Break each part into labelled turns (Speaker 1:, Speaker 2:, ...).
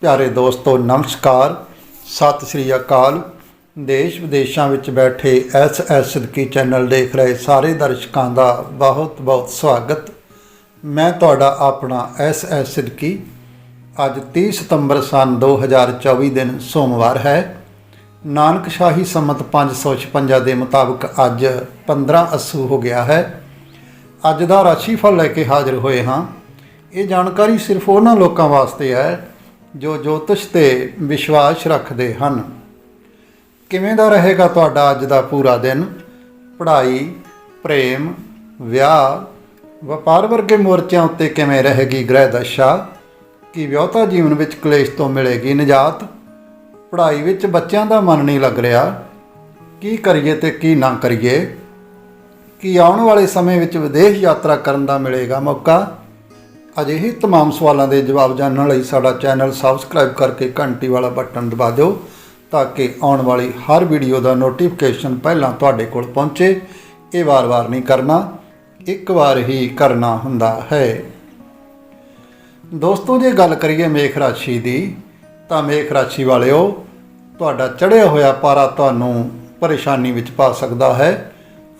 Speaker 1: ਪਿਆਰੇ ਦੋਸਤੋ, ਨਮਸਕਾਰ। ਸਤਿ ਸ੍ਰੀ ਅਕਾਲ। ਦੇਸ਼ ਵਿਦੇਸ਼ਾਂ ਵਿੱਚ ਬੈਠੇ ਐਸ ਐਸ ਸਿੱਧਕੀ ਚੈਨਲ ਦੇਖ ਰਹੇ ਸਾਰੇ ਦਰਸ਼ਕਾਂ ਦਾ ਬਹੁਤ ਬਹੁਤ ਸਵਾਗਤ। ਮੈਂ ਤੁਹਾਡਾ ਆਪਣਾ ਐਸ ਐਸ ਸਿੱਧਕੀ। ਅੱਜ 30 ਸਤੰਬਰ ਸਨ 2024 ਦਿਨ ਸੋਮਵਾਰ ਹੈ। ਨਾਨਕ ਸ਼ਾਹੀ ਸੰਮਤ 556 ਦੇ ਮੁਤਾਬਕ ਅੱਜ 15 ਅਸੂ ਹੋ ਗਿਆ ਹੈ। ਅੱਜ ਦਾ ਰਾਸ਼ੀਫਲ ਲੈ ਕੇ ਹਾਜ਼ਰ ਹੋਏ ਹਾਂ। ਇਹ ਜਾਣਕਾਰੀ ਸਿਰਫ ਉਹਨਾਂ ਲੋਕਾਂ ਵਾਸਤੇ ਹੈ ਜੋ ਜੋਤਿਸ਼ ਤੇ ਵਿਸ਼ਵਾਸ ਰੱਖਦੇ ਹਨ। ਕਿਵੇਂ ਦਾ ਰਹੇਗਾ ਤੁਹਾਡਾ ਅੱਜ ਦਾ ਪੂਰਾ ਦਿਨ? ਪੜ੍ਹਾਈ, ਪ੍ਰੇਮ, ਵਿਆਹ, ਵਪਾਰ ਵਰਗੇ ਮੋਰਚਿਆਂ ਉੱਤੇ ਕਿਵੇਂ ਰਹੇਗੀ ਗ੍ਰਹਿ ਦਸ਼ਾ? ਕੀ ਵਿਆਹਤਾ ਜੀਵਨ ਵਿੱਚ ਕਲੇਸ਼ ਤੋਂ ਮਿਲੇਗੀ ਨਿਜਾਤ? ਪੜ੍ਹਾਈ ਵਿੱਚ ਬੱਚਿਆਂ ਦਾ ਮਨ ਨਹੀਂ ਲੱਗ ਰਿਹਾ। ਕੀ ਕਰੀਏ ਤੇ ਕੀ ਨਾ ਕਰੀਏ? ਕੀ ਆਉਣ ਵਾਲੇ ਸਮੇਂ ਵਿੱਚ ਵਿਦੇਸ਼ ਯਾਤਰਾ ਕਰਨ ਦਾ ਮਿਲੇਗਾ ਮੌਕਾ? ਅਜਿਹੇ तमाम ਸਵਾਲਾਂ ਦੇ ਜਵਾਬ ਜਾਣਨ ਲਈ ਸਾਡਾ ਚੈਨਲ ਸਬਸਕ੍ਰਾਈਬ ਕਰਕੇ ਘੰਟੀ ਵਾਲਾ ਬਟਨ ਦਬਾ ਦਿਓ ਤਾਂ ਕਿ ਆਉਣ ਵਾਲੀ ਹਰ ਵੀਡੀਓ ਦਾ ਨੋਟੀਫਿਕੇਸ਼ਨ ਪਹਿਲਾਂ ਤੁਹਾਡੇ ਕੋਲ ਪਹੁੰਚੇ ਇਹ ਵਾਰ-ਵਾਰ ਨਹੀਂ ਕਰਨਾ ਇੱਕ ਵਾਰ ਹੀ ਕਰਨਾ ਹੁੰਦਾ ਹੈ ਦੋਸਤੋ ਜੇ ਗੱਲ ਕਰੀਏ ਮੇਖ ਰਾਸ਼ੀ ਦੀ ਤਾਂ ਮੇਖ ਰਾਸ਼ੀ ਵਾਲਿਓ ਤੁਹਾਡਾ ਚੜ੍ਹਿਆ ਹੋਇਆ ਪਾਰਾ ਤੁਹਾਨੂੰ ਪਰੇਸ਼ਾਨੀ ਵਿੱਚ ਪਾ ਸਕਦਾ ਹੈ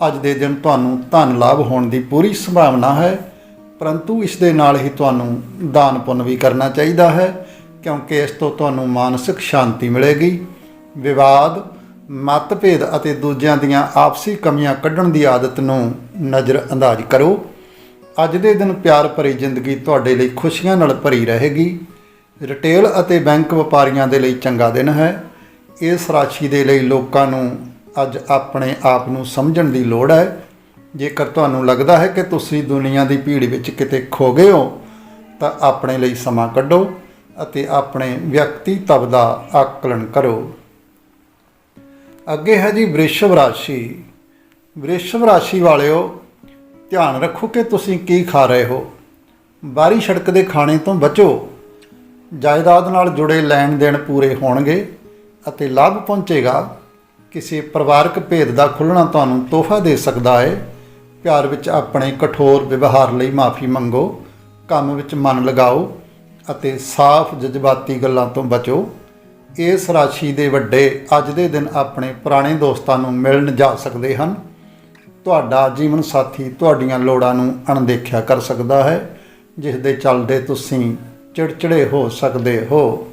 Speaker 1: ਅੱਜ ਦੇ ਦਿਨ ਤੁਹਾਨੂੰ ਧਨ ਲਾਭ ਹੋਣ ਦੀ ਪੂਰੀ ਸੰਭਾਵਨਾ ਹੈ ਪਰੰਤੂ ਇਸ ਦੇ ਨਾਲ ਹੀ ਤੁਹਾਨੂੰ ਦਾਨ ਪੁੰਨ ਵੀ ਕਰਨਾ ਚਾਹੀਦਾ ਹੈ, ਕਿਉਂਕਿ ਇਸ ਤੋਂ ਤੁਹਾਨੂੰ ਮਾਨਸਿਕ ਸ਼ਾਂਤੀ ਮਿਲੇਗੀ। ਵਿਵਾਦ, ਮਤਭੇਦ ਅਤੇ ਦੂਜਿਆਂ ਦੀਆਂ ਆਪਸੀ ਕਮੀਆਂ ਕੱਢਣ ਦੀ ਆਦਤ ਨੂੰ ਨਜ਼ਰ ਅੰਦਾਜ਼ ਕਰੋ। ਅੱਜ ਦੇ ਦਿਨ ਪਿਆਰ ਭਰੀ ਜ਼ਿੰਦਗੀ ਤੁਹਾਡੇ ਲਈ ਖੁਸ਼ੀਆਂ ਨਾਲ ਭਰੀ ਰਹੇਗੀ। ਰਿਟੇਲ ਅਤੇ ਬੈਂਕ ਵਪਾਰੀਆਂ ਦੇ ਲਈ ਚੰਗਾ ਦਿਨ ਹੈ। ਇਸ ਰਾਸ਼ੀ ਦੇ ਲਈ ਲੋਕਾਂ ਨੂੰ ਅੱਜ ਆਪਣੇ ਆਪ ਨੂੰ ਸਮਝਣ ਦੀ ਲੋੜ ਹੈ। ਜੇਕਰ ਤੁਹਾਨੂੰ ਲੱਗਦਾ ਹੈ ਕਿ ਤੁਸੀਂ ਦੁਨੀਆ ਦੀ ਭੀੜ ਵਿੱਚ ਕਿਤੇ ਖੋ ਗਏ ਹੋ, ਤਾਂ ਆਪਣੇ ਲਈ ਸਮਾਂ ਕੱਢੋ ਅਤੇ ਆਪਣੇ ਵਿਅਕਤੀਤਵ ਦਾ ਆਕਲਨ ਕਰੋ। ਅੱਗੇ ਹੈ ਜੀ ਵ੍ਰਿਸ਼ਭ ਰਾਸ਼ੀ। ਵ੍ਰਿਸ਼ਭ ਰਾਸ਼ੀ ਵਾਲਿਓ, ਧਿਆਨ ਰੱਖੋ ਕਿ ਤੁਸੀਂ ਕੀ ਖਾ ਰਹੇ ਹੋ। ਬਾਹਰੀ ਸੜਕ ਦੇ ਖਾਣੇ ਤੋਂ ਬਚੋ। ਜਾਇਦਾਦ ਨਾਲ ਜੁੜੇ ਲੈਣ ਦੇਣ ਪੂਰੇ ਹੋਣਗੇ ਅਤੇ ਲਾਭ ਪਹੁੰਚੇਗਾ। ਕਿਸੇ ਪਰਿਵਾਰਕ ਭੇਦ ਦਾ ਖੁੱਲਣਾ ਤੁਹਾਨੂੰ ਤੋਹਫਾ ਦੇ ਸਕਦਾ ਹੈ। ਪਿਆਰ ਵਿੱਚ ਆਪਣੇ ਕਠੋਰ ਵਿਵਹਾਰ ਲਈ ਮਾਫੀ ਮੰਗੋ, ਕੰਮ ਵਿੱਚ ਮਨ ਲਗਾਓ ਅਤੇ ਸਾਫ਼ ਜਜ਼ਬਾਤੀ ਗੱਲਾਂ ਤੋਂ ਬਚੋ। ਇਸ ਰਾਸ਼ੀ ਦੇ ਵੱਡੇ ਅੱਜ ਦੇ ਦਿਨ ਆਪਣੇ ਪੁਰਾਣੇ ਦੋਸਤਾਂ ਨੂੰ ਮਿਲਣ ਜਾ ਸਕਦੇ ਹਨ। ਤੁਹਾਡਾ ਜੀਵਨ ਸਾਥੀ ਤੁਹਾਡੀਆਂ ਲੋੜਾਂ ਨੂੰ ਅਣਦੇਖਿਆ ਕਰ ਸਕਦਾ ਹੈ, ਜਿਸ ਦੇ ਚੱਲਦੇ ਤੁਸੀਂ ਚਿੜਚਿੜੇ ਹੋ ਸਕਦੇ ਹੋ।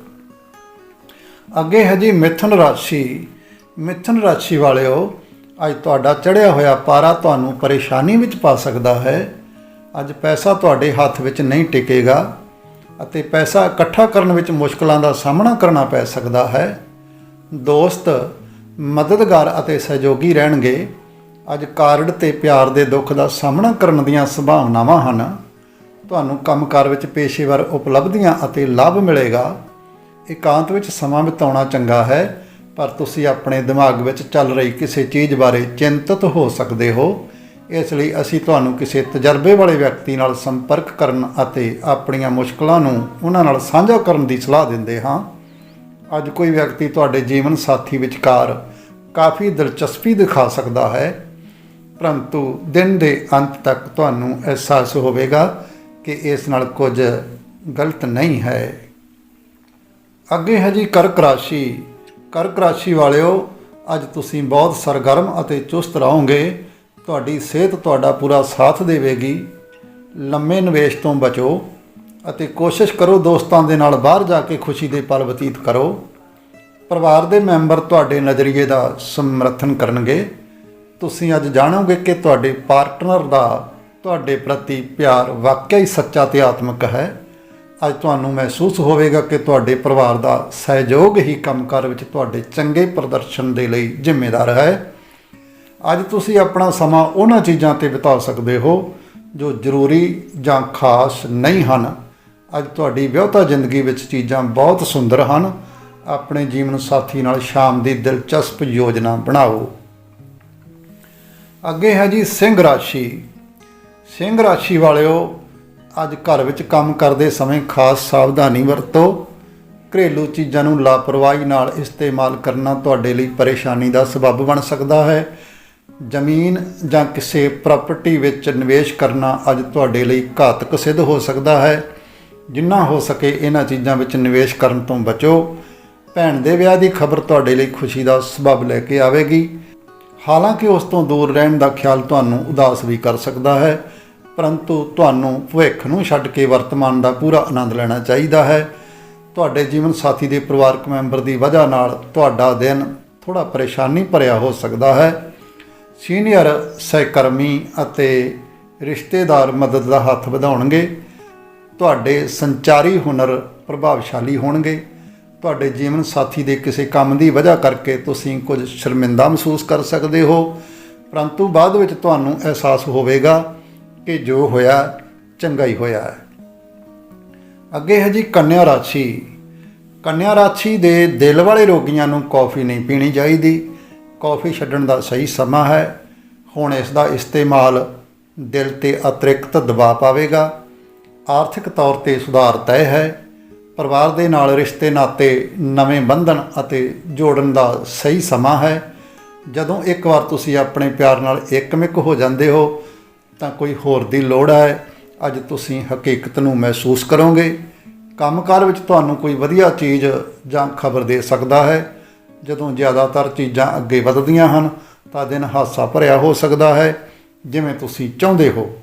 Speaker 1: ਅੱਗੇ ਹੈ ਜੀ ਮਿਥੁਨ ਰਾਸ਼ੀ। ਮਿਥੁਨ ਰਾਸ਼ੀ ਵਾਲਿਓ ਅੱਜ ਤੁਹਾਡਾ ਚੜਿਆ ਹੋਇਆ ਪਾਰਾ ਤੁਹਾਨੂੰ ਪਰੇਸ਼ਾਨੀ ਵਿੱਚ ਪਾ ਸਕਦਾ ਹੈ। ਅੱਜ ਪੈਸਾ ਤੁਹਾਡੇ ਹੱਥ ਵਿੱਚ ਨਹੀਂ ਟਿਕੇਗਾ ਅਤੇ ਪੈਸਾ ਇਕੱਠਾ ਕਰਨ ਵਿੱਚ ਮੁਸ਼ਕਲਾਂ ਦਾ ਸਾਹਮਣਾ ਕਰਨਾ ਪੈ ਸਕਦਾ ਹੈ। ਦੋਸਤ, ਮਦਦਗਾਰ ਅਤੇ ਸਹਿਯੋਗੀ ਰਹਿਣਗੇ। ਅੱਜ ਕਾਰਡ ਤੇ ਪਿਆਰ ਦੇ ਦੁੱਖ ਦਾ ਸਾਹਮਣਾ ਕਰਨ ਦੀਆਂ ਸੰਭਾਵਨਾਵਾਂ ਹਨ। ਤੁਹਾਨੂੰ ਕੰਮਕਾਰ ਵਿੱਚ ਪੇਸ਼ੇਵਰ ਉਪਲਬਧੀਆਂ ਅਤੇ ਲਾਭ ਮਿਲੇਗਾ। ਇਕਾਂਤ ਵਿੱਚ ਸਮਾਂ ਬਿਤਾਉਣਾ ਚੰਗਾ ਹੈ। ਪਰ ਤੁਸੀਂ ਆਪਣੇ ਦਿਮਾਗ ਵਿੱਚ ਚੱਲ ਰਹੀ ਕਿਸੇ ਚੀਜ਼ ਬਾਰੇ ਚਿੰਤਤ ਹੋ ਸਕਦੇ ਹੋ। ਇਸ ਲਈ ਅਸੀਂ ਤੁਹਾਨੂੰ ਕਿਸੇ ਤਜਰਬੇ ਵਾਲੇ ਵਿਅਕਤੀ ਨਾਲ ਸੰਪਰਕ ਕਰਨ ਅਤੇ ਆਪਣੀਆਂ ਮੁਸ਼ਕਲਾਂ ਨੂੰ ਉਹਨਾਂ ਨਾਲ ਸਾਂਝਾ ਕਰਨ ਦੀ ਸਲਾਹ ਦਿੰਦੇ ਹਾਂ। ਅੱਜ ਕੋਈ ਵਿਅਕਤੀ ਤੁਹਾਡੇ ਜੀਵਨ ਸਾਥੀ ਵਿਚਕਾਰ ਕਾਫੀ ਦਿਲਚਸਪੀ ਦਿਖਾ ਸਕਦਾ ਹੈ, ਪਰੰਤੂ ਦਿਨ ਦੇ ਅੰਤ ਤੱਕ ਤੁਹਾਨੂੰ ਅਹਿਸਾਸ ਹੋਵੇਗਾ ਕਿ ਇਸ ਨਾਲ ਕੁਝ ਗਲਤ ਨਹੀਂ ਹੈ। ਅੱਗੇ ਹੈ ਜੀ ਕਰਕ ਰਾਸ਼ੀ। ਕਰਕ ਰਾਸ਼ੀ ਵਾਲਿਓ, ਅੱਜ ਤੁਸੀਂ ਬਹੁਤ ਸਰਗਰਮ ਅਤੇ ਚੁਸਤ ਰਹੋਗੇ। ਤੁਹਾਡੀ ਸਿਹਤ ਤੁਹਾਡਾ ਪੂਰਾ ਸਾਥ ਦੇਵੇਗੀ। ਲੰਮੇ ਨਿਵੇਸ਼ ਤੋਂ ਬਚੋ ਅਤੇ ਕੋਸ਼ਿਸ਼ ਕਰੋ ਦੋਸਤਾਂ ਦੇ ਨਾਲ ਬਾਹਰ ਜਾ ਕੇ ਖੁਸ਼ੀ ਦੇ ਪਲ ਬਤੀਤ ਕਰੋ। ਪਰਿਵਾਰ ਦੇ ਮੈਂਬਰ ਤੁਹਾਡੇ ਨਜ਼ਰੀਏ ਦਾ ਸਮਰਥਨ ਕਰਨਗੇ। ਤੁਸੀਂ ਅੱਜ ਜਾਣੋਗੇ ਕਿ ਤੁਹਾਡੇ ਪਾਰਟਨਰ ਦਾ ਤੁਹਾਡੇ ਪ੍ਰਤੀ ਪਿਆਰ ਵਾਕਿਆ ਹੀ ਸੱਚਾ ਤੇ ਆਤਮਿਕ ਹੈ। ਅੱਜ ਤੁਹਾਨੂੰ ਮਹਿਸੂਸ ਹੋਵੇਗਾ ਕਿ ਤੁਹਾਡੇ ਪਰਿਵਾਰ ਦਾ ਸਹਿਯੋਗ ਹੀ ਕੰਮਕਾਰ ਵਿੱਚ ਤੁਹਾਡੇ ਚੰਗੇ ਪ੍ਰਦਰਸ਼ਨ ਦੇ ਲਈ ਜ਼ਿੰਮੇਵਾਰ ਹੈ। ਅੱਜ ਤੁਸੀਂ ਆਪਣਾ ਸਮਾਂ ਉਹਨਾਂ ਚੀਜ਼ਾਂ ਤੇ ਬਿਤਾ ਸਕਦੇ ਹੋ ਜੋ ਜ਼ਰੂਰੀ ਜਾਂ ਖਾਸ ਨਹੀਂ ਹਨ। ਅੱਜ ਤੁਹਾਡੀ ਵਿਆਹਤਾ ਜ਼ਿੰਦਗੀ ਵਿੱਚ ਚੀਜ਼ਾਂ ਬਹੁਤ ਸੁੰਦਰ ਹਨ। ਆਪਣੇ ਜੀਵਨ ਸਾਥੀ ਨਾਲ ਸ਼ਾਮ ਦੀ ਦਿਲਚਸਪ ਯੋਜਨਾ ਬਣਾਓ। ਅੱਗੇ ਹੈ ਜੀ ਸਿੰਘ ਰਾਸ਼ੀ। ਸਿੰਘ ਰਾਸ਼ੀ ਵਾਲਿਓ ਅੱਜ ਘਰ ਵਿੱਚ ਕੰਮ ਕਰਦੇ ਸਮੇਂ ਖਾਸ ਸਾਵਧਾਨੀ ਵਰਤੋ। ਘਰੇਲੂ ਚੀਜ਼ਾਂ ਨੂੰ ਲਾਪਰਵਾਹੀ ਨਾਲ ਇਸਤੇਮਾਲ ਕਰਨਾ ਤੁਹਾਡੇ ਲਈ ਪਰੇਸ਼ਾਨੀ ਦਾ ਸਬਬ ਬਣ ਸਕਦਾ ਹੈ। ਜ਼ਮੀਨ ਜਾਂ ਕਿਸੇ ਪ੍ਰਾਪਰਟੀ ਵਿੱਚ ਨਿਵੇਸ਼ ਕਰਨਾ ਅੱਜ ਤੁਹਾਡੇ ਲਈ ਘਾਤਕ ਸਿੱਧ ਹੋ ਸਕਦਾ ਹੈ। ਜਿੰਨਾ ਹੋ ਸਕੇ ਇਹਨਾਂ ਚੀਜ਼ਾਂ ਵਿੱਚ ਨਿਵੇਸ਼ ਕਰਨ ਤੋਂ ਬਚੋ। ਭੈਣ ਦੇ ਵਿਆਹ ਦੀ ਖਬਰ ਤੁਹਾਡੇ ਲਈ ਖੁਸ਼ੀ ਦਾ ਸਬਬ ਲੈ ਕੇ ਆਵੇਗੀ। ਹਾਲਾਂਕਿ ਉਸ ਤੋਂ ਦੂਰ ਰਹਿਣ ਦਾ ਖਿਆਲ ਤੁਹਾਨੂੰ ਉਦਾਸ ਵੀ ਕਰ ਸਕਦਾ ਹੈ। ਪਰੰਤੂ ਤੁਹਾਨੂੰ ਭਵਿੱਖ ਨੂੰ ਛੱਡ ਕੇ ਵਰਤਮਾਨ ਦਾ ਪੂਰਾ ਆਨੰਦ ਲੈਣਾ ਚਾਹੀਦਾ ਹੈ। ਤੁਹਾਡੇ ਜੀਵਨ ਸਾਥੀ ਦੇ ਪਰਿਵਾਰਕ ਮੈਂਬਰ ਦੀ ਵਜ੍ਹਾ ਨਾਲ ਤੁਹਾਡਾ ਦਿਨ ਥੋੜਾ ਪਰੇਸ਼ਾਨੀ ਭਰਿਆ ਹੋ ਸਕਦਾ ਹੈ। ਸੀਨੀਅਰ ਸਹਿਕਰਮੀ ਅਤੇ ਰਿਸ਼ਤੇਦਾਰ ਮਦਦ ਦਾ ਹੱਥ ਵਧਾਉਣਗੇ। ਤੁਹਾਡੇ ਸੰਚਾਰੀ ਹੁਨਰ ਪ੍ਰਭਾਵਸ਼ਾਲੀ ਹੋਣਗੇ। ਤੁਹਾਡੇ ਜੀਵਨ ਸਾਥੀ ਦੇ ਕਿਸੇ ਕੰਮ ਦੀ ਵਜ੍ਹਾ ਕਰਕੇ ਤੁਸੀਂ ਕੁਝ ਸ਼ਰਮਿੰਦਾ ਮਹਿਸੂਸ ਕਰ ਸਕਦੇ ਹੋ। ਪਰੰਤੂ ਬਾਅਦ ਵਿੱਚ ਤੁਹਾਨੂੰ ਅਹਿਸਾਸ ਹੋਵੇਗਾ ਕਿ ਜੋ ਹੋਇਆ ਚੰਗਾ ਹੀ ਹੋਇਆ ਹੈ। ਅੱਗੇ ਹੈ ਜੀ ਕੰਨਿਆ ਰਾਸ਼ੀ ਕੰਨਿਆ ਰਾਸ਼ੀ ਦੇ ਦਿਲ ਵਾਲੇ ਰੋਗੀਆਂ ਨੂੰ ਕੌਫੀ ਨਹੀਂ ਪੀਣੀ ਚਾਹੀਦੀ। ਕੌਫੀ ਛੱਡਣ ਦਾ ਸਹੀ ਸਮਾਂ ਹੈ। ਹੁਣ ਇਸ ਦਾ ਇਸਤੇਮਾਲ ਦਿਲ ਤੇ ਅਤਿਰਿਕਤ ਦਬਾਅ ਪਾਵੇਗਾ। ਆਰਥਿਕ ਤੌਰ ਤੇ ਸੁਧਾਰ ਤੈਅ ਹੈ। ਪਰਿਵਾਰ ਦੇ ਨਾਲ ਰਿਸ਼ਤੇ, ਨਾਤੇ, ਨਵੇਂ ਬੰਧਨ ਅਤੇ ਜੋੜਨ ਦਾ ਸਹੀ ਸਮਾਂ ਹੈ। ਜਦੋਂ ਇੱਕ ਵਾਰ ਤੁਸੀਂ ਆਪਣੇ ਪਿਆਰ ਨਾਲ ਇੱਕਮਿਕ ਹੋ ਜਾਂਦੇ ਹੋ ਤਾਂ ਕੋਈ ਹੋਰ ਦੀ ਲੋੜ ਹੈ? ਅੱਜ ਤੁਸੀਂ ਹਕੀਕਤ ਨੂੰ ਮਹਿਸੂਸ ਕਰੋਗੇ। ਕੰਮਕਾਰ ਵਿੱਚ ਤੁਹਾਨੂੰ ਕੋਈ ਵਧੀਆ ਚੀਜ਼ ਜਾਂ ਖਬਰ ਦੇ ਸਕਦਾ ਹੈ। ਜਦੋਂ ਜ਼ਿਆਦਾਤਰ ਚੀਜ਼ਾਂ ਅੱਗੇ ਵਧਦੀਆਂ ਹਨ, ਤਾਂ ਦਿਨ ਹਾਸਾ ਭਰਿਆ ਹੋ ਸਕਦਾ ਹੈ। ਜਿਵੇਂ ਤੁਸੀਂ ਚਾਹੁੰਦੇ ਹੋ।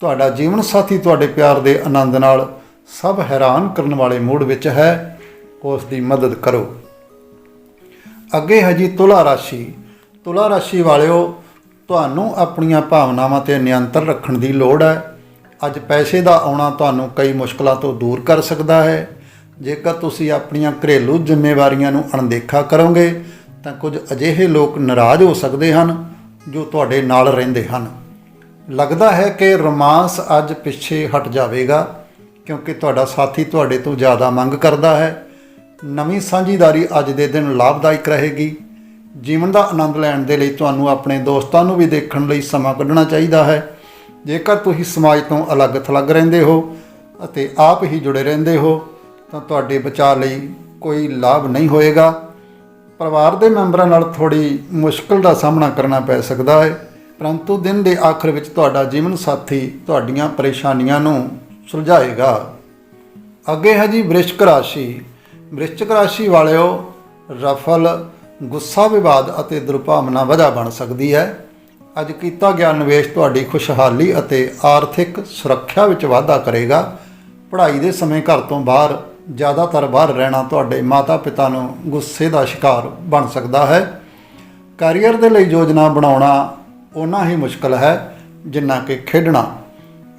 Speaker 1: ਤੁਹਾਡਾ ਜੀਵਨ ਸਾਥੀ ਤੁਹਾਡੇ ਪਿਆਰ ਦੇ ਆਨੰਦ ਨਾਲ ਸਭ ਹੈਰਾਨ ਕਰਨ ਵਾਲੇ ਮੂਡ ਵਿੱਚ ਹੈ। ਉਸ ਦੀ ਮਦਦ ਕਰੋ। ਅੱਗੇ ਹੈ ਜੀ ਤੁਲਾ ਰਾਸ਼ੀ। ਤੁਲਾ ਰਾਸ਼ੀ ਵਾਲਿਓ ਤੁਹਾਨੂੰ ਆਪਣੀਆਂ ਭਾਵਨਾਵਾਂ ਤੇ ਨਿਯੰਤਰਣ ਰੱਖਣ ਦੀ ਲੋੜ ਹੈ। ਅੱਜ ਪੈਸੇ ਦਾ ਆਉਣਾ ਤੁਹਾਨੂੰ ਕਈ ਮੁਸ਼ਕਲਾਂ ਤੋਂ ਦੂਰ ਕਰ ਸਕਦਾ ਹੈ। ਜੇਕਰ ਤੁਸੀਂ ਆਪਣੀਆਂ ਘਰੇਲੂ ਜ਼ਿੰਮੇਵਾਰੀਆਂ ਨੂੰ ਅਣਦੇਖਾ ਕਰੋਗੇ, ਤਾਂ ਕੁਝ ਅਜਿਹੇ ਲੋਕ ਨਾਰਾਜ਼ ਹੋ ਸਕਦੇ ਹਨ ਜੋ ਤੁਹਾਡੇ ਨਾਲ ਰਹਿੰਦੇ ਹਨ। ਲੱਗਦਾ ਹੈ ਕਿ ਰੋਮਾਂਸ ਅੱਜ ਪਿੱਛੇ ਹਟ ਜਾਵੇਗਾ, ਕਿਉਂਕਿ ਤੁਹਾਡਾ ਸਾਥੀ ਤੁਹਾਡੇ ਤੋਂ ਜ਼ਿਆਦਾ ਮੰਗ ਕਰਦਾ ਹੈ। ਨਵੀਂ ਸਾਂਝੀਦਾਰੀ ਅੱਜ ਦੇ ਦਿਨ ਲਾਭਦਾਇਕ ਰਹੇਗੀ। ਜੀਵਨ ਦਾ ਆਨੰਦ ਲੈਣ ਦੇ ਲਈ ਤੁਹਾਨੂੰ ਆਪਣੇ ਦੋਸਤਾਂ ਨੂੰ ਵੀ ਦੇਖਣ ਲਈ ਸਮਾਂ ਕੱਢਣਾ ਚਾਹੀਦਾ ਹੈ। ਜੇਕਰ ਤੁਸੀਂ ਸਮਾਜ ਤੋਂ ਅਲੱਗ-ਥਲੱਗ ਰਹਿੰਦੇ ਹੋ ਅਤੇ ਆਪ ਹੀ ਜੁੜੇ ਰਹਿੰਦੇ ਹੋ, ਤਾਂ ਤੁਹਾਡੇ ਬਚਾਅ ਲਈ ਕੋਈ ਲਾਭ ਨਹੀਂ ਹੋਏਗਾ। ਪਰਿਵਾਰ ਦੇ ਮੈਂਬਰਾਂ ਨਾਲ ਥੋੜੀ ਮੁਸ਼ਕਲ ਦਾ ਸਾਹਮਣਾ ਕਰਨਾ ਪੈ ਸਕਦਾ ਹੈ। ਪਰੰਤੂ ਦਿਨ ਦੇ ਆਖਰ ਵਿੱਚ ਤੁਹਾਡਾ ਜੀਵਨ ਸਾਥੀ ਤੁਹਾਡੀਆਂ ਪਰੇਸ਼ਾਨੀਆਂ ਨੂੰ ਸੁਲਝਾਏਗਾ। ਅੱਗੇ ਹੈ ਜੀ ਵ੍ਰਿਸ਼ਕ ਰਾਸ਼ੀ। ਵ੍ਰਿਸ਼ਕ ਰਾਸ਼ੀ ਵਾਲਿਓ ਰਫਲ ਗੁੱਸਾ ਵਿਵਾਦ ਅਤੇ ਦੁਰਭਾਵਨਾ ਵਜ੍ਹਾ ਬਣ ਸਕਦੀ ਹੈ। ਅੱਜ ਕੀਤਾ ਗਿਆ ਨਿਵੇਸ਼ ਤੁਹਾਡੀ ਖੁਸ਼ਹਾਲੀ ਅਤੇ ਆਰਥਿਕ ਸੁਰੱਖਿਆ ਵਿੱਚ ਵਾਧਾ ਕਰੇਗਾ। ਪੜ੍ਹਾਈ ਦੇ ਸਮੇਂ ਘਰ ਤੋਂ ਬਾਹਰ, ਜ਼ਿਆਦਾਤਰ ਬਾਹਰ ਰਹਿਣਾ ਤੁਹਾਡੇ ਮਾਤਾ-ਪਿਤਾ ਨੂੰ ਗੁੱਸੇ ਦਾ ਸ਼ਿਕਾਰ ਬਣ ਸਕਦਾ ਹੈ। ਕੈਰੀਅਰ ਦੇ ਲਈ ਯੋਜਨਾ ਬਣਾਉਣਾ ਓਨਾ ਹੀ ਮੁਸ਼ਕਲ ਹੈ ਜਿੰਨਾ ਕਿ ਖੇਡਣਾ।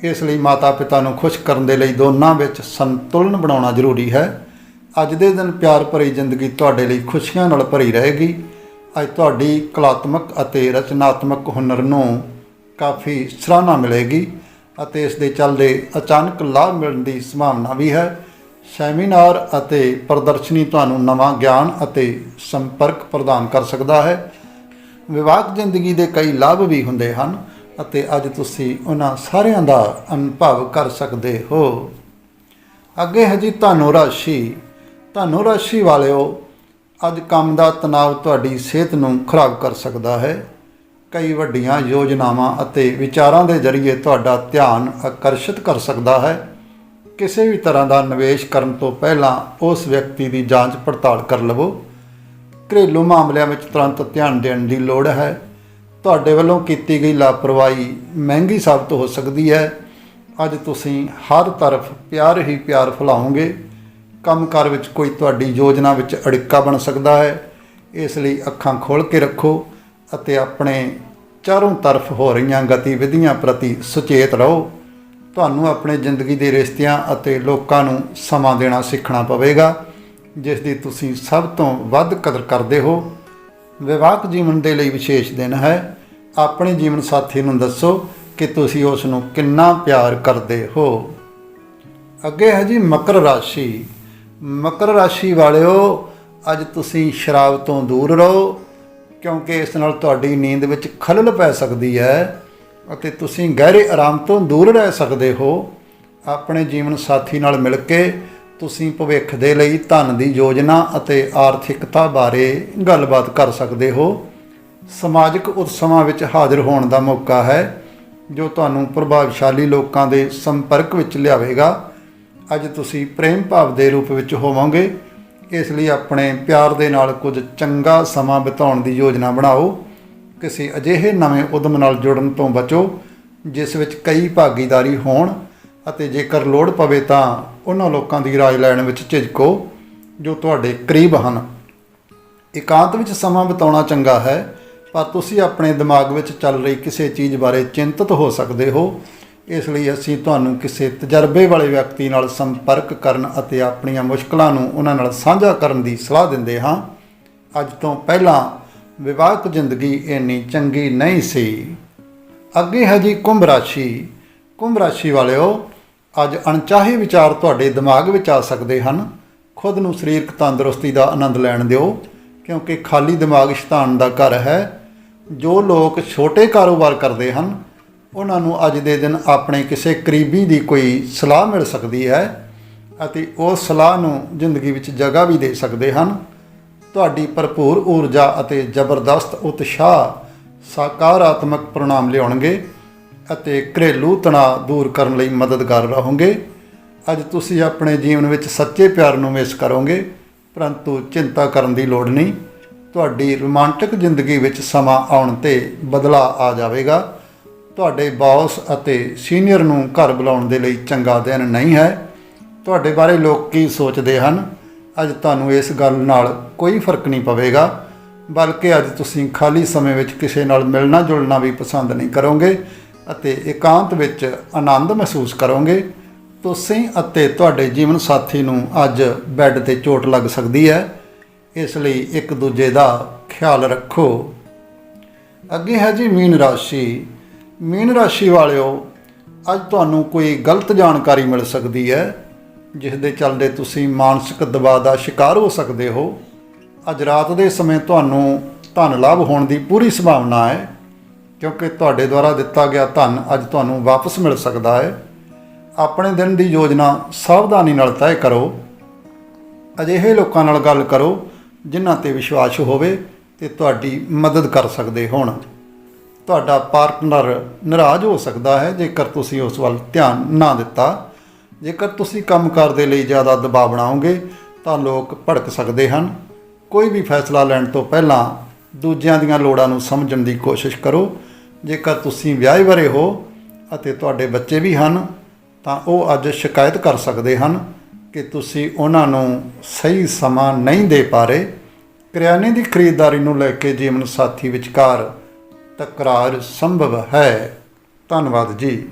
Speaker 1: ਇਸ ਲਈ ਮਾਤਾ-ਪਿਤਾ ਨੂੰ ਖੁਸ਼ ਕਰਨ ਦੇ ਲਈ ਦੋਨਾਂ ਵਿੱਚ ਸੰਤੁਲਨ ਬਣਾਉਣਾ ਜ਼ਰੂਰੀ ਹੈ। ਅੱਜ ਦੇ ਦਿਨ ਪਿਆਰ ਭਰੀ ਜ਼ਿੰਦਗੀ ਤੁਹਾਡੇ ਲਈ ਖੁਸ਼ੀਆਂ ਨਾਲ ਭਰੀ ਰਹੇਗੀ। ਅੱਜ ਤੁਹਾਡੀ ਕਲਾਤਮਕ ਅਤੇ ਰਚਨਾਤਮਕ ਹੁਨਰ ਨੂੰ ਕਾਫੀ ਸਰਾਹਨਾ ਮਿਲੇਗੀ ਅਤੇ ਇਸ ਦੇ ਚੱਲਦੇ ਅਚਾਨਕ ਲਾਭ ਮਿਲਣ ਦੀ ਸੰਭਾਵਨਾ ਵੀ ਹੈ। ਸੈਮੀਨਾਰ ਅਤੇ ਪ੍ਰਦਰਸ਼ਨੀ ਤੁਹਾਨੂੰ ਨਵਾਂ ਗਿਆਨ ਅਤੇ ਸੰਪਰਕ ਪ੍ਰਦਾਨ ਕਰ ਸਕਦਾ ਹੈ। ਵਿਵਾਹਕ ਜ਼ਿੰਦਗੀ ਦੇ ਕਈ ਲਾਭ ਵੀ ਹੁੰਦੇ ਹਨ ਅਤੇ ਅੱਜ ਤੁਸੀਂ ਉਹਨਾਂ ਸਾਰਿਆਂ ਦਾ ਅਨੁਭਵ ਕਰ ਸਕਦੇ ਹੋ। ਅੱਗੇ ਹੈ ਜੀ ਤੁਹਾਨੂੰ ਰਾਸ਼ੀ। ਧਨੁ ਰਾਸ਼ੀ ਵਾਲਿਓ, ਅੱਜ ਕੰਮ ਦਾ ਤਣਾਅ ਤੁਹਾਡੀ ਸਿਹਤ ਨੂੰ ਖਰਾਬ ਕਰ ਸਕਦਾ ਹੈ। ਕਈ ਵੱਡੀਆਂ ਯੋਜਨਾਵਾਂ ਅਤੇ ਵਿਚਾਰਾਂ ਦੇ ਜ਼ਰੀਏ ਤੁਹਾਡਾ ਧਿਆਨ ਆਕਰਸ਼ਿਤ ਕਰ ਸਕਦਾ ਹੈ। ਕਿਸੇ ਵੀ ਤਰ੍ਹਾਂ ਦਾ ਨਿਵੇਸ਼ ਕਰਨ ਤੋਂ ਪਹਿਲਾਂ ਉਸ ਵਿਅਕਤੀ ਦੀ ਜਾਂਚ ਪੜਤਾਲ ਕਰ ਲਵੋ। ਘਰੇਲੂ ਮਾਮਲਿਆਂ ਵਿੱਚ ਤੁਰੰਤ ਧਿਆਨ ਦੇਣ ਦੀ ਲੋੜ ਹੈ। ਤੁਹਾਡੇ ਵੱਲੋਂ ਕੀਤੀ ਗਈ ਲਾਪਰਵਾਹੀ ਮਹਿੰਗੀ ਸਾਬਤ ਹੋ ਸਕਦੀ ਹੈ। ਅੱਜ ਤੁਸੀਂ ਹਰ ਤਰਫ ਪਿਆਰ ਹੀ ਪਿਆਰ ਫੈਲਾਓਗੇ। ਕੰਮਕਾਰ ਵਿੱਚ ਕੋਈ ਤੁਹਾਡੀ ਯੋਜਨਾ ਵਿੱਚ ਅੜਿੱਕਾ ਬਣ ਸਕਦਾ ਹੈ, ਇਸ ਲਈ ਅੱਖਾਂ ਖੋਲ੍ਹ ਕੇ ਰੱਖੋ ਅਤੇ ਆਪਣੇ ਚਾਰੋਂ ਤਰਫ ਹੋ ਰਹੀਆਂ ਗਤੀਵਿਧੀਆਂ ਪ੍ਰਤੀ ਸੁਚੇਤ ਰਹੋ। ਤੁਹਾਨੂੰ ਆਪਣੇ ਜ਼ਿੰਦਗੀ ਦੇ ਰਿਸ਼ਤਿਆਂ ਅਤੇ ਲੋਕਾਂ ਨੂੰ ਸਮਾਂ ਦੇਣਾ ਸਿੱਖਣਾ ਪਵੇਗਾ, ਜਿਸ ਦੀ ਤੁਸੀਂ ਸਭ ਤੋਂ ਵੱਧ ਕਦਰ ਕਰਦੇ ਹੋ। ਵਿਵਾਹਕ ਜੀਵਨ ਦੇ ਲਈ ਵਿਸ਼ੇਸ਼ ਦਿਨ ਹੈ। ਆਪਣੇ ਜੀਵਨ ਸਾਥੀ ਨੂੰ ਦੱਸੋ ਕਿ ਤੁਸੀਂ ਉਸ ਨੂੰ ਕਿੰਨਾ ਪਿਆਰ ਕਰਦੇ ਹੋ। ਅੱਗੇ ਹੈ ਜੀ ਮਕਰ ਰਾਸ਼ੀ। ਮਕਰ ਰਾਸ਼ੀ ਵਾਲਿਓ, ਅੱਜ ਤੁਸੀਂ ਸ਼ਰਾਬ ਤੋਂ ਦੂਰ ਰਹੋ, ਕਿਉਂਕਿ ਇਸ ਨਾਲ ਤੁਹਾਡੀ ਨੀਂਦ ਵਿੱਚ ਖਲਲ ਪੈ ਸਕਦੀ ਹੈ ਅਤੇ ਤੁਸੀਂ ਗਹਿਰੇ ਆਰਾਮ ਤੋਂ ਦੂਰ ਰਹਿ ਸਕਦੇ ਹੋ। ਆਪਣੇ ਜੀਵਨ ਸਾਥੀ ਨਾਲ ਮਿਲ ਕੇ ਤੁਸੀਂ ਭਵਿੱਖ ਦੇ ਲਈ ਧਨ ਦੀ ਯੋਜਨਾ ਅਤੇ ਆਰਥਿਕਤਾ ਬਾਰੇ ਗੱਲਬਾਤ ਕਰ ਸਕਦੇ ਹੋ। ਸਮਾਜਿਕ ਉਤਸਵਾਂ ਵਿੱਚ ਹਾਜ਼ਰ ਹੋਣ ਦਾ ਮੌਕਾ ਹੈ, ਜੋ ਤੁਹਾਨੂੰ ਪ੍ਰਭਾਵਸ਼ਾਲੀ ਲੋਕਾਂ ਦੇ ਸੰਪਰਕ ਵਿੱਚ ਲਿਆਵੇਗਾ। ਅੱਜ ਤੁਸੀਂ ਪ੍ਰੇਮ ਭਾਵ ਦੇ ਰੂਪ ਵਿੱਚ ਹੋਵੋਗੇ, ਇਸ ਲਈ ਆਪਣੇ ਪਿਆਰ ਦੇ ਨਾਲ ਕੁਝ ਚੰਗਾ ਸਮਾਂ ਬਿਤਾਉਣ ਦੀ ਯੋਜਨਾ ਬਣਾਓ। ਕਿਸੇ ਅਜਿਹੇ ਨਵੇਂ ਉਦਮ ਨਾਲ ਜੁੜਨ ਤੋਂ ਬਚੋ, ਜਿਸ ਵਿੱਚ ਕਈ ਭਾਗੀਦਾਰੀ ਹੋਣ ਅਤੇ ਜੇਕਰ ਲੋੜ ਪਵੇ ਤਾਂ ਉਹਨਾਂ ਲੋਕਾਂ ਦੀ ਰਾਏ ਲੈਣ ਵਿੱਚ ਝਿਜਕੋ, ਜੋ ਤੁਹਾਡੇ ਕਰੀਬ ਹਨ। ਇਕਾਂਤ ਵਿੱਚ ਸਮਾਂ ਬਿਤਾਉਣਾ ਚੰਗਾ ਹੈ, ਪਰ ਤੁਸੀਂ ਆਪਣੇ ਦਿਮਾਗ ਵਿੱਚ ਚੱਲ ਰਹੀ ਕਿਸੇ ਚੀਜ਼ ਬਾਰੇ ਚਿੰਤਤ ਹੋ ਸਕਦੇ ਹੋ। ਇਸ ਲਈ ਅਸੀਂ ਤੁਹਾਨੂੰ ਕਿਸੇ ਤਜਰਬੇ ਵਾਲੇ ਵਿਅਕਤੀ ਨਾਲ ਸੰਪਰਕ ਕਰਨ ਅਤੇ ਆਪਣੀਆਂ ਮੁਸ਼ਕਲਾਂ ਨੂੰ ਉਹਨਾਂ ਨਾਲ ਸਾਂਝਾ ਕਰਨ ਦੀ ਸਲਾਹ ਦਿੰਦੇ ਹਾਂ। ਅੱਜ ਤੋਂ ਪਹਿਲਾਂ ਵਿਵਾਹਕ ਜ਼ਿੰਦਗੀ ਇੰਨੀ ਚੰਗੀ ਨਹੀਂ ਸੀ। ਅੱਗੇ ਹੈ ਜੀ ਕੁੰਭ ਰਾਸ਼ੀ। ਕੁੰਭ ਰਾਸ਼ੀ ਵਾਲਿਓ, ਅੱਜ ਅਣਚਾਹੇ ਵਿਚਾਰ ਤੁਹਾਡੇ ਦਿਮਾਗ ਵਿੱਚ ਆ ਸਕਦੇ ਹਨ। ਖੁਦ ਨੂੰ ਸਰੀਰਕ ਤੰਦਰੁਸਤੀ ਦਾ ਆਨੰਦ ਲੈਣ ਦਿਓ, ਕਿਉਂਕਿ ਖਾਲੀ ਦਿਮਾਗ ਸ਼ੈਤਾਨ ਦਾ ਘਰ ਹੈ। ਜੋ ਲੋਕ ਛੋਟੇ ਕਾਰੋਬਾਰ ਕਰਦੇ ਹਨ ਉਹਨਾਂ ਨੂੰ ਅੱਜ ਦੇ ਦਿਨ ਆਪਣੇ ਕਿਸੇ ਕਰੀਬੀ ਦੀ ਕੋਈ ਸਲਾਹ ਮਿਲ ਸਕਦੀ ਹੈ ਅਤੇ ਉਹ ਸਲਾਹ ਨੂੰ ਜ਼ਿੰਦਗੀ ਵਿੱਚ ਜਗ੍ਹਾ ਵੀ ਦੇ ਸਕਦੇ ਹਨ। ਤੁਹਾਡੀ ਭਰਪੂਰ ਊਰਜਾ ਅਤੇ ਜ਼ਬਰਦਸਤ ਉਤਸ਼ਾਹ ਸਕਾਰਾਤਮਕ ਪ੍ਰਣਾਮ ਲਿਆਉਣਗੇ ਅਤੇ ਘਰੇਲੂ ਤਣਾਅ ਦੂਰ ਕਰਨ ਲਈ ਮਦਦਗਾਰ ਰਹੋਗੇ। ਅੱਜ ਤੁਸੀਂ ਆਪਣੇ ਜੀਵਨ ਵਿੱਚ ਸੱਚੇ ਪਿਆਰ ਨੂੰ ਮਿਸ ਕਰੋਗੇ, ਪਰੰਤੂ ਚਿੰਤਾ ਕਰਨ ਦੀ ਲੋੜ ਨਹੀਂ। ਤੁਹਾਡੀ ਰੋਮਾਂਟਿਕ ਜ਼ਿੰਦਗੀ ਵਿੱਚ ਸਮਾਂ ਆਉਣ ਤੇ ਬਦਲਾਅ ਆ ਜਾਵੇਗਾ। ਤੁਹਾਡੇ ਬੌਸ ਅਤੇ ਸੀਨੀਅਰ ਨੂੰ ਘਰ ਬੁਲਾਉਣ ਦੇ ਲਈ ਚੰਗਾ ਦਿਨ ਨਹੀਂ ਹੈ। ਤੁਹਾਡੇ ਬਾਰੇ ਲੋਕ ਕੀ ਸੋਚਦੇ ਹਨ? ਅੱਜ ਤੁਹਾਨੂੰ ਇਸ ਗੱਲ ਨਾਲ ਕੋਈ ਫ਼ਰਕ ਨਹੀਂ ਪਵੇਗਾ, ਬਲਕਿ ਅੱਜ ਤੁਸੀਂ ਖਾਲੀ ਸਮੇਂ ਵਿੱਚ ਕਿਸੇ ਨਾਲ ਮਿਲਣਾ ਜੁਲਣਾ ਵੀ ਪਸੰਦ ਨਹੀਂ ਕਰੋਗੇ ਅਤੇ ਇਕਾਂਤ ਵਿੱਚ ਆਨੰਦ ਮਹਿਸੂਸ ਕਰੋਗੇ। ਤੁਸੀਂ ਅਤੇ ਤੁਹਾਡੇ ਜੀਵਨ ਸਾਥੀ ਨੂੰ ਅੱਜ ਬੈੱਡ ਤੇ ਚੋਟ ਲੱਗ ਸਕਦੀ ਹੈ। ਇਸ ਲਈ ਇੱਕ ਦੂਜੇ ਦਾ ਖਿਆਲ ਰੱਖੋ। ਅੱਗੇ ਹੈ ਜੀ ਮੀਨ ਰਾਸ਼ੀ। ਮੀਨ ਰਾਸ਼ੀ ਵਾਲਿਓ, ਅੱਜ ਤੁਹਾਨੂੰ ਕੋਈ ਗਲਤ ਜਾਣਕਾਰੀ ਮਿਲ ਸਕਦੀ ਹੈ, ਜਿਸ ਦੇ ਚੱਲਦੇ ਤੁਸੀਂ ਮਾਨਸਿਕ ਦਬਾਅ ਦਾ ਸ਼ਿਕਾਰ ਹੋ ਸਕਦੇ ਹੋ। ਅੱਜ ਰਾਤ ਦੇ ਸਮੇਂ ਤੁਹਾਨੂੰ ਧਨ ਲਾਭ ਹੋਣ ਦੀ ਪੂਰੀ ਸੰਭਾਵਨਾ ਹੈ, ਕਿਉਂਕਿ ਤੁਹਾਡੇ ਦੁਆਰਾ ਦਿੱਤਾ ਗਿਆ ਧਨ ਅੱਜ ਤੁਹਾਨੂੰ ਵਾਪਸ ਮਿਲ ਸਕਦਾ ਹੈ। ਆਪਣੇ ਦਿਨ ਦੀ ਯੋਜਨਾ ਸਾਵਧਾਨੀ ਨਾਲ ਤੈਅ ਕਰੋ। ਅਜਿਹੇ ਲੋਕਾਂ ਨਾਲ ਗੱਲ ਕਰੋ, ਜਿਨ੍ਹਾਂ ਤੇ ਵਿਸ਼ਵਾਸ ਹੋਵੇ ਤੇ ਤੁਹਾਡੀ ਮਦਦ ਕਰ ਸਕਦੇ ਹੋਣ। ਤੁਹਾਡਾ ਪਾਰਟਨਰ ਨਾਰਾਜ਼ ਹੋ ਸਕਦਾ ਹੈ ਜੇਕਰ ਤੁਸੀਂ ਉਸ ਵੱਲ ਧਿਆਨ ਨਾ ਦਿੱਤਾ। ਜੇਕਰ ਤੁਸੀਂ ਕੰਮਕਾਰ ਦੇ ਲਈ ਜ਼ਿਆਦਾ ਦਬਾਅ ਬਣਾਓਗੇ, ਤਾਂ ਲੋਕ ਭੜਕ ਸਕਦੇ ਹਨ। ਕੋਈ ਵੀ ਫੈਸਲਾ ਲੈਣ ਤੋਂ ਪਹਿਲਾਂ ਦੂਜਿਆਂ ਦੀਆਂ ਲੋੜਾਂ ਨੂੰ ਸਮਝਣ ਦੀ ਕੋਸ਼ਿਸ਼ ਕਰੋ। ਜੇਕਰ ਤੁਸੀਂ ਵਿਆਹੇ ਵਰੇ ਹੋ ਅਤੇ ਤੁਹਾਡੇ ਬੱਚੇ ਵੀ ਹਨ, ਤਾਂ ਉਹ ਅੱਜ ਸ਼ਿਕਾਇਤ ਕਰ ਸਕਦੇ ਹਨ ਕਿ ਤੁਸੀਂ ਉਹਨਾਂ ਨੂੰ ਸਹੀ ਸਮਾਂ ਨਹੀਂ ਦੇ ਪਾ ਰਹੇ। ਕਰਿਆਨੇ ਦੀ ਖਰੀਦਦਾਰੀ ਨੂੰ ਲੈ ਕੇ ਜੀਵਨ ਸਾਥੀ ਵਿਚਕਾਰ ਤਕਰਾਰ ਸੰਭਵ ਹੈ। ਧੰਨਵਾਦ ਜੀ।